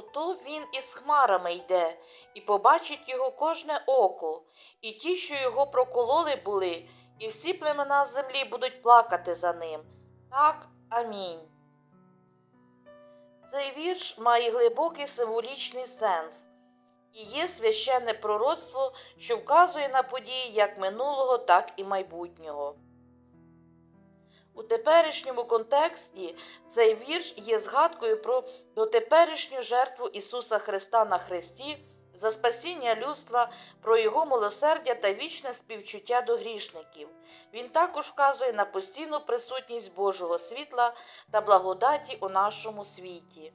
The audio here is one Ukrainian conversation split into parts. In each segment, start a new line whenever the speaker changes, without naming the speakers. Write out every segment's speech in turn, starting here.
Ото він із хмарами йде, і побачить його кожне око, і ті, що його прокололи були, і всі племена землі будуть плакати за ним. Так, амінь. Цей вірш має глибокий символічний сенс і є священне пророцтво, що вказує на події як минулого, так і майбутнього. У теперішньому контексті цей вірш є згадкою про дотеперішню жертву Ісуса Христа на Христі за спасіння людства, про Його милосердя та вічне співчуття до грішників. Він також вказує на постійну присутність Божого світла та благодаті у нашому світі.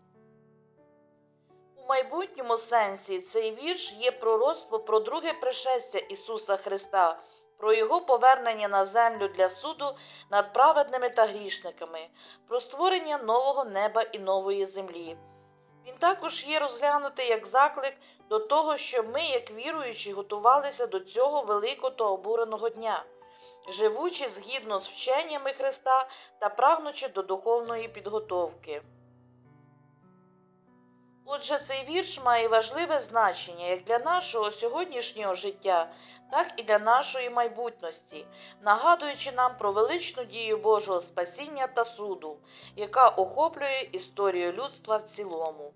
У майбутньому сенсі цей вірш є пророцтво про друге пришестя Ісуса Христа, про Його повернення на землю для суду над праведними та грішниками, про створення нового неба і нової землі. Він також є розглянутий як заклик до того, щоб ми, як віруючі, готувалися до цього великого та обуреного дня, живучи згідно з вченнями Христа та прагнучи до духовної підготовки. Отже, цей вірш має важливе значення як для нашого сьогоднішнього життя, так і для нашої майбутності, нагадуючи нам про величну дію Божого спасіння та суду, яка охоплює історію людства в цілому.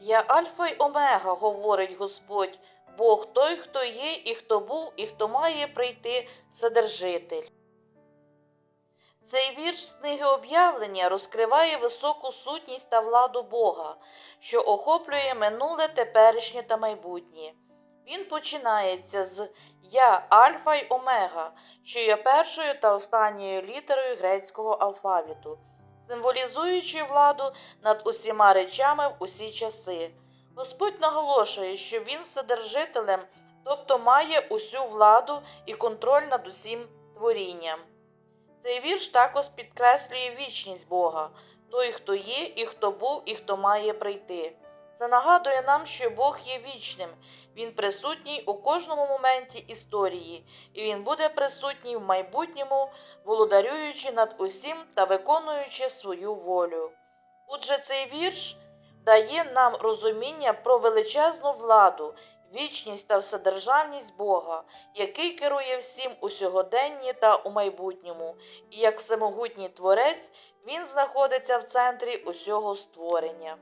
Я Альфа й Омега, говорить Господь, Бог той, хто є, і хто був, і хто має прийти, Вседержитель. Цей вірш з книги об'явлення розкриває високу сутність та владу Бога, що охоплює минуле, теперішнє та майбутнє. Він починається з Я Альфа й Омега, що є першою та останньою літерою грецького алфавіту, символізуючи владу над усіма речами в усі часи. Господь наголошує, що він вседержителем, тобто має усю владу і контроль над усім творінням. Цей вірш також підкреслює вічність Бога, той, хто є, і хто був, і хто має прийти. Це нагадує нам, що Бог є вічним, Він присутній у кожному моменті історії, і Він буде присутній в майбутньому, володарюючи над усім та виконуючи свою волю. Отже, цей вірш дає нам розуміння про величезну владу, вічність та вседержавність Бога, який керує всім у сьогоденні та у майбутньому, і як всемогутній творець він знаходиться в центрі усього створення.